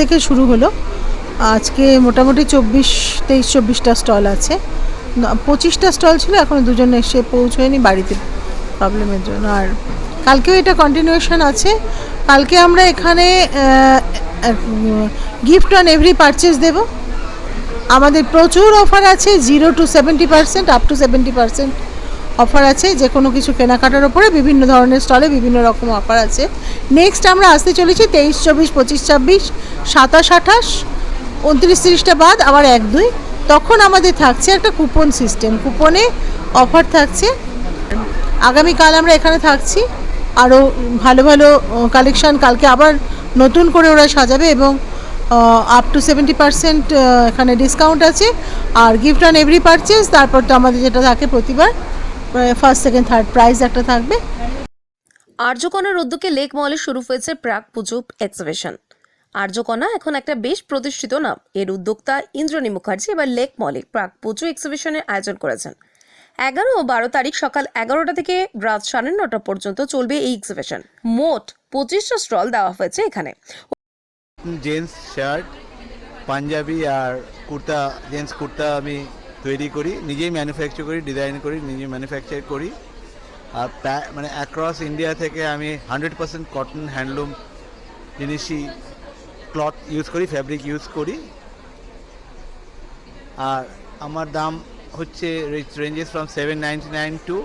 থেকে শুরু হলো। আজকে মোটামুটি চব্বিশ, তেইশ, চব্বিশটা স্টল আছে। পঁচিশটা স্টল ছিল, এখন দুজন এসে পৌঁছয়নি বাড়িতে প্রবলেমের জন্য। আর কালকেও এটা কন্টিনিউশন আছে। কালকে আমরা এখানে গিফট অন এভরি পারচেস দেব। আমাদের প্রচুর অফার আছে zero to seventy percent up to seventy percent offer আছে। যে কোনো কিছু কেনাকাটার ওপরে বিভিন্ন ধরনের স্টলে বিভিন্ন রকম অফার আছে। নেক্সট আমরা আসতে চলেছি তেইশ, চব্বিশ, পঁচিশ, ছাব্বিশ। সাতাশ আঠাশ, উনত্রিশ তিরিশটা বাদ, আবার এক দুই। তখন আমাদের থাকছে একটা কুপন সিস্টেম কুপনে অফার থাকছে। আগামীকাল আমরা এখানে থাকছি। আরও ভালো ভালো কালেকশান কালকে আবার নতুন করে ওরা সাজাবে এবং আপ টু সেভেন্টি পার্সেন্ট এখানে ডিসকাউন্ট আছে। আর গিফট অন এভরি পারচেস তারপর তো আমাদের যেটা থাকে প্রতিবার ফার্স্ট সেকেন্ড থার্ড প্রাইজ একটা থাকবে। আর্যকণার উদ্যোগে লেক মলে শুরু হয়েছে প্রাক পুজো এক্সিবিশন আর্যকণা এখন একটা বেশ প্রতিষ্ঠিত নাম। এর উদ্যোক্তা ইন্দ্রনী মুখার্জি এবার লেক মলে প্রাক পুজো এক্সিবিশনের আয়োজন করেছেন। এগারো ও বারো তারিখ সকাল এগারোটা থেকে রাত সাড়ে নটা পর্যন্ত চলবে এই এক্সিবিশন। মোট পঁচিশটা স্টল দেওয়া হয়েছে এখানে। জেন্টস শার্ট, পাঞ্জাবি আর কুর্তা, জেন্টস কুর্তা আমি তৈরি করি, নিজেই ম্যানুফ্যাকচার করি, ডিজাইন করি নিজে ম্যানুফ্যাকচার করি। আর মানে অ্যাক্রস ইন্ডিয়া থেকে আমি হান্ড্রেড পার্সেন্ট কটন হ্যান্ডলুম জিনিসই ক্লথ ইউজ করি ফ্যাব্রিক ইউজ করি। আর আমার দাম হচ্ছে ranges from seven ninety nine to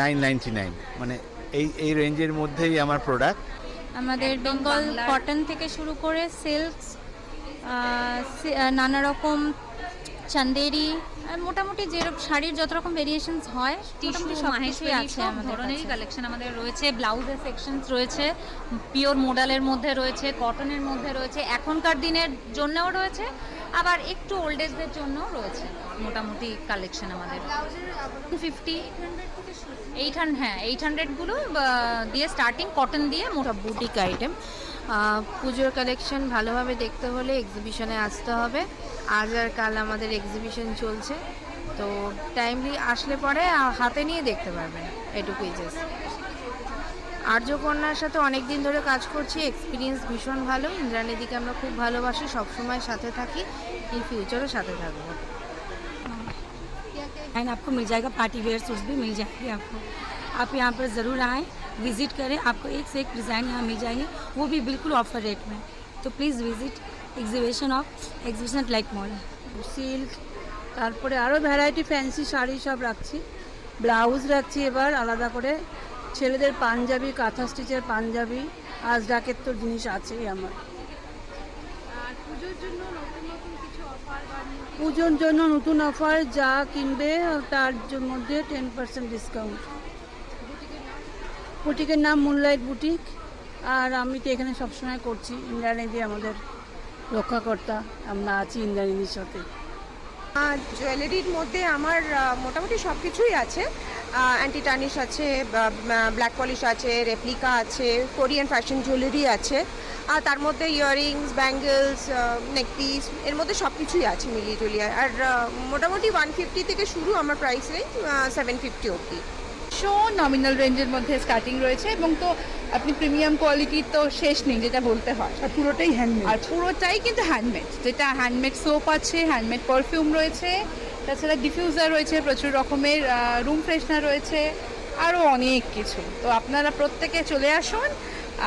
nine ninety nine মানে এই এই রেঞ্জের মধ্যেই আমার প্রোডাক্ট আমাদের বেঙ্গল কটন থেকে শুরু করে সিল্ক নানা রকম চান্দেরি আর মোটামুটি যে শাড়ির যত রকম ভেরিয়েশনস হয় মোটামুটি সব কিছুই আছে আমাদের ধরনেরই। কালেকশন আমাদের রয়েছে ব্লাউজের সেকশনস রয়েছে পিওর মোডালের মধ্যে রয়েছে কটনের মধ্যে রয়েছে এখনকার দিনের জন্যও রয়েছে আবার একটু ওল্ড এজদের জন্যও রয়েছে, মোটামুটি কালেকশন আমাদের। ফিফটি এইট হান্ড্রেড হ্যাঁ এইট হান্ড্রেডগুলো দিয়ে স্টার্টিং কটন দিয়ে মোটা বুটিক আইটেম পুজোর কালেকশন ভালোভাবে দেখতে হলে এক্সিবিশনে আসতে হবে। আজ আর কাল আমাদের এক্সিবিশন চলছে। তো টাইমলি আসলে পরে হাতে নিয়ে দেখতে পারবেন। এটুকুই জাস্ট আর্যকন্যার সাথে অনেক দিন ধরে কাজ করছি এক্সপিরিয়েন্স ভীষণ ভালো ইন্দ্রাণীদিকে আমরা খুব ভালোবাসি সবসময় সাথে থাকি ইন ফিউচারও সাথে থাকবো एंड आपको मिल जाएगा पार्टी वेयर सूट्स भी मिल जाएंगे आपको आप यहाँ पर ज़रूर आएँ विज़िट करें आपको एक से एक डिज़ाइन यहाँ मिल जाएंगे वो भी बिल्कुल ऑफर रेट में तो please visit exhibition of exhibition like mall silk তারপরে আরও ভ্যারাইটি ফ্যান্সি শাড়ি সব রাখছি ব্লাউজ রাখছি এবার আলাদা করে ছেলেদের পাঞ্জাবি কাঁথা স্টিচের পাঞ্জাবি আজ ডাকের তো জিনিস আছেই আমার। পুজোর জন্য নতুন অফার যা কিনবে তার মধ্যে টেন পার্সেন্ট ডিসকাউন্ট বুটিকের নাম? মুনলাইট বুটিক আর আমি তো এখানে সবসময় করছি ইন্দ্রাণী আমাদের রক্ষাকর্তা আমরা আছি ইন্দ্রাণীর সাথে। আর জুয়েলারির মধ্যে আমার মোটামুটি সব কিছুই আছে। অ্যান্টি টার্নিশ আছে ব্ল্যাক পলিশ আছে রেপ্লিকা আছে কোরিয়ান ফ্যাশন জুয়েলারি আছে আর তার মধ্যে ইয়াররিংস ব্যাঙ্গেলস নেকপিস এর মধ্যে সব কিছুই আছে মিলিয়ে জুলিয়ে। আর মোটামুটি ওয়ান ফিফটি থেকে শুরু আমার প্রাইস রেঞ্জ সেভেন ফিফটি অবধি। শো নমিনাল রেঞ্জের মধ্যে স্টার্টিং রয়েছে এবং তো আপনি প্রিমিয়াম কোয়ালিটির তো শেষ নেই যেটা বলতে হয়। আর পুরোটাই হ্যান্ডমেড আর পুরোটাই কিন্তু হ্যান্ডমেড যেটা হ্যান্ডমেড সোপ আছে হ্যান্ডমেড পারফিউম রয়েছে তাছাড়া ডিফিউজার রয়েছে, প্রচুর রকমের রুম ফ্রেশনার রয়েছে আরও অনেক কিছু। তো আপনারা প্রত্যেকে চলে আসুন।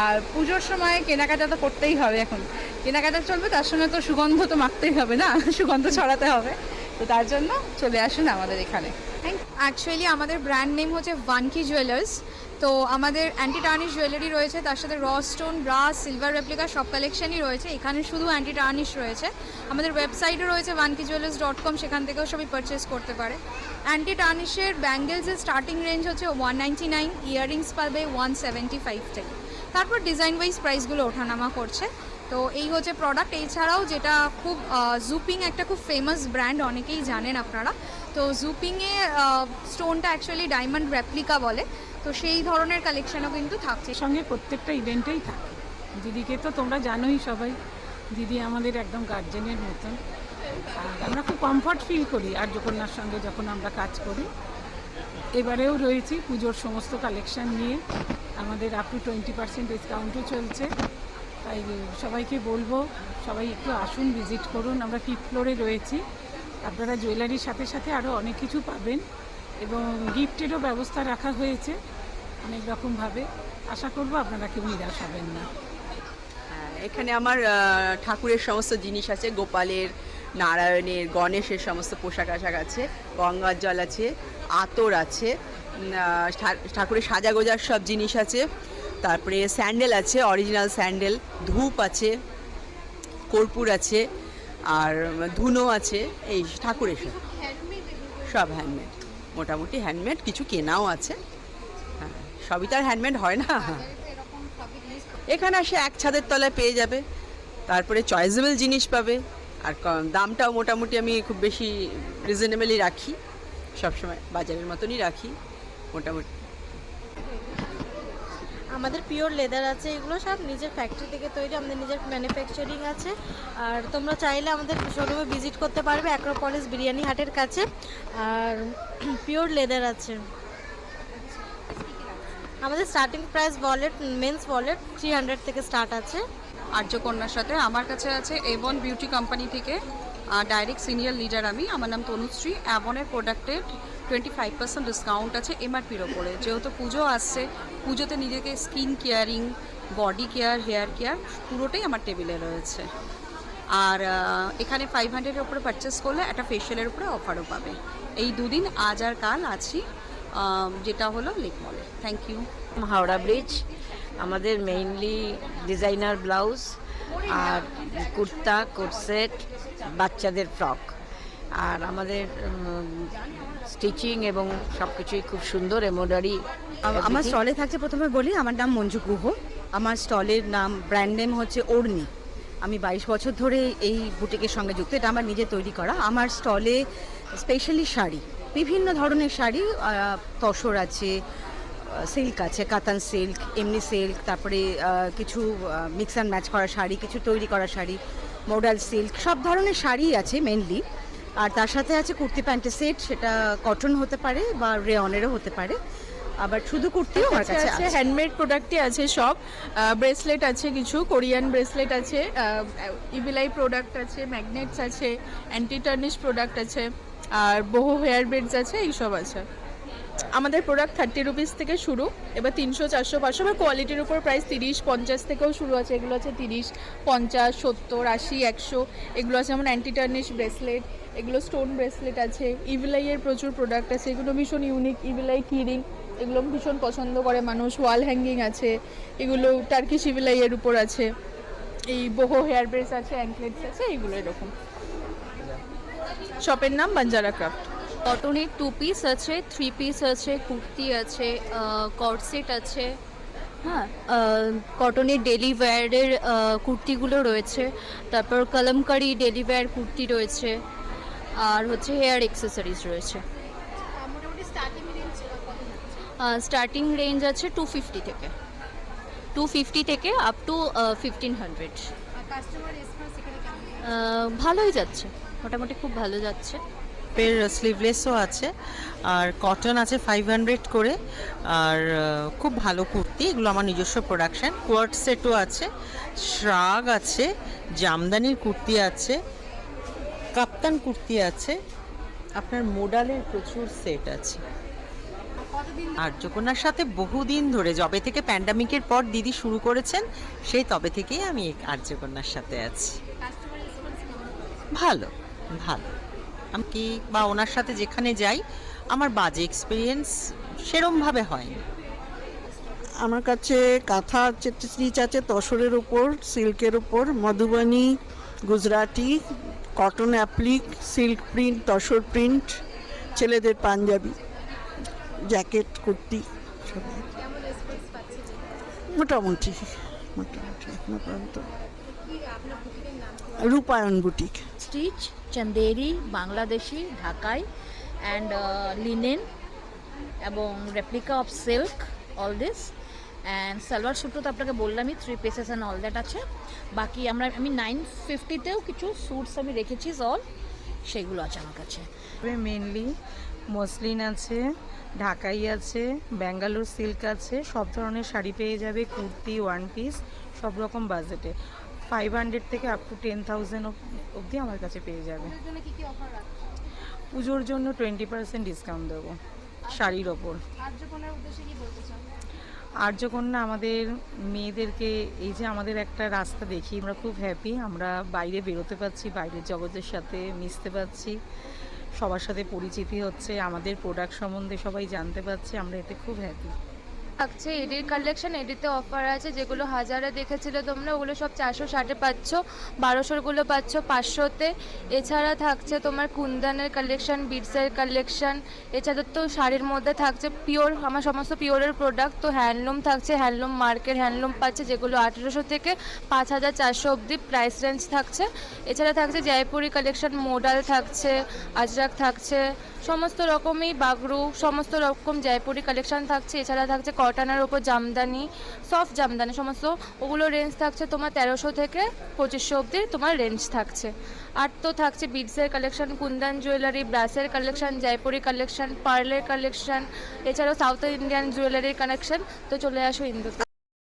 আর পুজোর সময় কেনাকাটা তো করতেই হবে এখন। কেনাকাটা চলবে, তার সঙ্গে তো সুগন্ধ তো মাখতেই হবে না? সুগন্ধ ছড়াতে হবে। তো তার জন্য চলে আসুন আমাদের এখানে। অ্যাকচুয়ালি আমাদের ব্র্যান্ড নেম হচ্ছে ওয়ানকি জুয়েলার্স তো আমাদের অ্যান্টি টার্নিশ জুয়েলারি রয়েছে, তার সাথে র স্টোন ব্রাস সিলভার রেপ্লিকা সব কালেকশনই রয়েছে। এখানে শুধু অ্যান্টি টার্নিশ রয়েছে। আমাদের ওয়েবসাইটও রয়েছে ওয়ানকি জুয়েলার্স ডট কম সেখান থেকেও সবই পারচেস করতে পারে। অ্যান্টি টার্নিশের ব্যাঙ্গেলসের স্টার্টিং রেঞ্জ হচ্ছে ওয়ান নাইনটি নাইন ইয়াররিংস পাবে ওয়ান সেভেন্টি ফাইভ থেকে তারপর ডিজাইন ওয়াইজ প্রাইসগুলো ওঠানামা করছে। তো এই হচ্ছে প্রোডাক্ট এছাড়াও যেটা খুব জুপিং একটা খুব ফেমাস ব্র্যান্ড অনেকেই জানেন আপনারা। তো জুপিংয়ে স্টোনটা অ্যাকচুয়ালি ডায়মন্ড রেপ্লিকা বলে। তো সেই ধরনের কালেকশনও কিন্তু থাকছে। সঙ্গে প্রত্যেকটা ইভেন্টেই থাকে। দিদিকে তো তোমরা জানোই সবাই, দিদি আমাদের একদম গার্জেনের মতন। আর আমরা খুব কমফর্ট ফিল করি আর জগন্নার সঙ্গে যখন আমরা কাজ করি। এবারেও রয়েছি পুজোর সমস্ত কালেকশন নিয়ে। আমাদের আপ টু টোয়েন্টি পার্সেন্ট ডিসকাউন্টও চলছে। তাই সবাইকে বলব, সবাই একটু আসুন ভিজিট করুন। আমরা ফিফ ফ্লোরে রয়েছি। আপনারা জুয়েলারির সাথে সাথে আরও অনেক কিছু পাবেন। এবং গিফটেরও ব্যবস্থা রাখা হয়েছে। অনেক রকমভাবে। আশা করব আপনারা কেউ নিরাশ হবেন না। হ্যাঁ, এখানে আমার ঠাকুরের সমস্ত জিনিস আছে গোপালের নারায়ণের গণেশের সমস্ত পোশাক আশাক আছে গঙ্গার জল আছে আতর আছে ঠাকুরের সাজাগোজার সব জিনিস আছে তারপরে স্যান্ডেল আছে অরিজিনাল স্যান্ডেল ধূপ আছে কর্পূর আছে আর ধুনো আছে এই ঠাকুরের সব। সব হ্যান্ডমেড মোটামুটি হ্যান্ডমেড কিছু কেনাও আছে। সবই তো আর হ্যান্ডমেড হয় না। এখানে আসে এক ছাদের তলায় পেয়ে যাবে। তারপরে চয়েসেবল জিনিস পাবে। আর দামটাও মোটামুটি আমি খুব বেশি রিজনেবলই রাখি। সবসময় বাজারের মতনই রাখি, মোটামুটি। আমাদের পিওর লেদার আছে, এগুলো সব নিজের ফ্যাক্টরি থেকে তৈরি, আমাদের নিজের ম্যানুফ্যাকচারিং আছে। আর তোমরা চাইলে আমাদের শোরুমে ভিজিট করতে পারবে অ্যাক্রোপলিস বিরিয়ানি হাটের কাছে। আর পিওর লেদার আছে। আমাদের starting price wallet men's wallet three hundred থেকে স্টার্ট আছে। আর্যকন্যার সাথে আমার কাছে আছে এভন বিউটি কোম্পানি থেকে ডাইরেক্ট সিনিয়র লিডার আমি। আমার নাম তনুশ্রী। অ্যাভনের প্রোডাক্টের টোয়েন্টি ফাইভ পার্সেন্ট ডিসকাউন্ট আছে এমআরপির ওপরে। যেহেতু পুজো আসছে, পুজোতে নিজেকে skin caring body care hair care পুরোটাই আমার টেবিলে রয়েছে। আর এখানে ফাইভ হান্ড্রেডের ওপরে পারচেস করলে একটা ফেশিয়ালের উপরে অফারও পাবে। এই দুদিন আজ আর কাল আছি। যেটা হলো লেক মলে থ্যাংক ইউ হাওড়া ব্রিজ আমাদের মেইনলি ডিজাইনার ব্লাউজ আর কুর্তা কোটসেট বাচ্চাদের ফ্রক আর আমাদের স্টিচিং এবং সব কিছুই খুব সুন্দর এমব্রয়ডারি আমার স্টলে থাকছে প্রথমে বলি আমার নাম মঞ্জু গুহ। আমার স্টলের নাম ব্র্যান্ড নেম হচ্ছে ওড়নি আমি বাইশ বছর ধরে এই বুটিকের সঙ্গে যুক্ত এটা আমার নিজে তৈরি করা। আমার স্টলে স্পেশালি শাড়ি। বিভিন্ন ধরনের শাড়ি তসর আছে সিল্ক আছে কাতান সিল্ক এমনি সিল্ক তারপরে কিছু মিক্স অ্যান্ড ম্যাচ করা শাড়ি কিছু তৈরি করা শাড়ি মডাল সিল্ক সব ধরনের শাড়ি আছে মেনলি আর তার সাথে আছে কুর্তি প্যান্টের সেট সেটা কটন হতে পারে বা রেয়নেরও হতে পারে। আবার শুধু কুর্তিও আমার কাছে আছে। হ্যান্ডমেড প্রোডাক্টই আছে সব। ব্রেসলেট আছে কিছু কোরিয়ান ব্রেসলেট আছে ইভিলাই প্রোডাক্ট আছে ম্যাগনেটস আছে অ্যান্টি টার্নিশ প্রোডাক্ট আছে। আর বহু হেয়ার বেডস আছে এইসব আছে। আমাদের প্রোডাক্ট থার্টি রুপিস থেকে শুরু, এবার তিনশো, চারশো, পাঁচশো বা কোয়ালিটির উপর প্রাইস তিরিশ, পঞ্চাশ থেকেও শুরু আছে। এগুলো আছে তিরিশ, পঞ্চাশ, সত্তর, আশি, একশো। এগুলো আছে যেমন অ্যান্টি টার্নিশ ব্রেসলেট এগুলো স্টোন ব্রেসলেট আছে। ইভিলাইয়ের প্রচুর প্রোডাক্ট আছে। এগুলো ভীষণ ইউনিক ইভিলাই কিরিং এগুলো ভীষণ পছন্দ করে মানুষ। ওয়াল হ্যাঙ্গিং আছে। এগুলো টার্কিশ ইভিলাইয়ের উপর আছে। এই বহু হেয়ার ব্রেস আছে অ্যাঙ্কলেটস আছে, এইগুলো এরকম। শপের নাম বাঞ্জারা ক্রাফট। কটনের টু পিস আছে থ্রি পিস আছে কুর্তি আছে কটসেট আছে হ্যাঁ কটনের ডেলি ওয়্যারের কুর্তিগুলো রয়েছে তারপর কলমকারি ডেলি ওয়্যার কুর্তি রয়েছে আর হচ্ছে হেয়ার অ্যাক্সেসরিজ রয়েছে। স্টার্টিং রেঞ্জ আছে টু ফিফটি থেকে। টু ফিফটি থেকে আপ টু ফিফটিন হান্ড্রেড ভালোই যাচ্ছে। মোটামুটি খুব ভালো যাচ্ছে। পের স্লিভলেসও আছে, আর কটন আছে ফাইভ হান্ড্রেড করে, আর খুব ভালো কুর্তি, এগুলো আমার নিজস্ব প্রোডাকশন কোয়ার্ট সেটও আছে শ্রাগ আছে, জামদানির কুর্তি আছে, কাপ্তান কুর্তি আছে, আপনার মোডালের প্রচুর সেট আছে। আর্যকন্যার সাথে বহুদিন ধরে, যবে থেকে প্যান্ডামিকের পর দিদি শুরু করেছেন, সেই তবে থেকেই আমি আর্যকন্যার সাথে আছি। ভালো ভালো। আমি কি বা ওনার সাথে যেখানে যাই আমার বাজে এক্সপিরিয়েন্স সেরমভাবে হয়নি। আমার কাছে কাঁথা আছে স্টিচ আছে তসরের উপর সিল্কের উপর Madhubani Gujarati cotton applique silk print tussar print ছেলেদের পাঞ্জাবি জ্যাকেট কুর্তি সব। মোটামুটি। মোটামুটি এখনও পর্যন্ত রূপায়ণ boutique. Stitch Chanderi Bangladeshi Dhakai and linen এবং replica of silk all this and salwar স্যুটও তো আপনাকে বললামই three pieces and all that আছে। বাকি আমরা আমি নাইন ফিফটিতেও কিছু স্যুটস আমি রেখেছি অল সেগুলো আছে আমার কাছে। মেনলি মসলিন আছে, ঢাকাই আছে, ব্যাঙ্গালোর সিল্ক আছে, সব ধরনের শাড়ি পেয়ে যাবে, কুর্তি ওয়ান পিস সব রকম বাজেটে ফাইভ হান্ড্রেড থেকে আপ টু টেন থাউজেন্ড অবধি আমার কাছে পেয়ে যাবে। পুজোর জন্য টোয়েন্টি পার্সেন্ট ডিসকাউন্ট দেবো শাড়ির ওপর। আর্যকন্যা আমাদের মেয়েদেরকে, এই যে আমাদের একটা রাস্তা দেখি, আমরা খুব হ্যাপি আমরা বাইরে বেরোতে পারছি, বাইরের জগতের সাথে মিশতে পারছি। সবার সাথে পরিচিতি হচ্ছে আমাদের প্রোডাক্ট সম্বন্ধে সবাই জানতে পারছে আমরা এতে খুব হ্যাপি থাকছে, এডির কালেকশন এডিতে অফার আছে, যেগুলো হাজারে দেখেছিলে তোমরা, ওগুলো সব চারশো ষাটে পাচ্ছ বারোশোরগুলো পাচ্ছ, পাঁচশোতে। এছাড়া থাকছে তোমার কুন্দানের কালেকশন বিটসের কালেকশন এছাড়া তো শাড়ির মধ্যে থাকছে পিওর আমার সমস্ত পিওরের প্রোডাক্ট তো হ্যান্ডলুম থাকছে হ্যান্ডলুম মার্কের হ্যান্ডলুম পাচ্ছে, যেগুলো আঠেরোশো থেকে পাঁচ হাজার চারশো অবধি প্রাইস রেঞ্জ থাকছে। এছাড়া থাকছে জয়পুরি কালেকশন মোডাল থাকছে, আজরাক থাকছে, সমস্ত রকমই বাগরু, সমস্ত রকম জয়পুরি কালেকশন থাকছে, এছাড়া থাকছে কটনের ওপর জামদানি সফট জামদানি সমস্ত, ওগুলো রেঞ্জ থাকছে তোমার তেরোশো থেকে পঁচিশশো অবধি তোমার রেঞ্জ থাকছে। আর তো থাকছে বিডসের কালেকশন কুন্দান জুয়েলারি ব্রাসের কালেকশন জয়পুরি কালেকশন পার্লের কালেকশন এছাড়াও সাউথ ইন্ডিয়ান জুয়েলারির কালেকশন তো চলে আসো ইন্দুতে।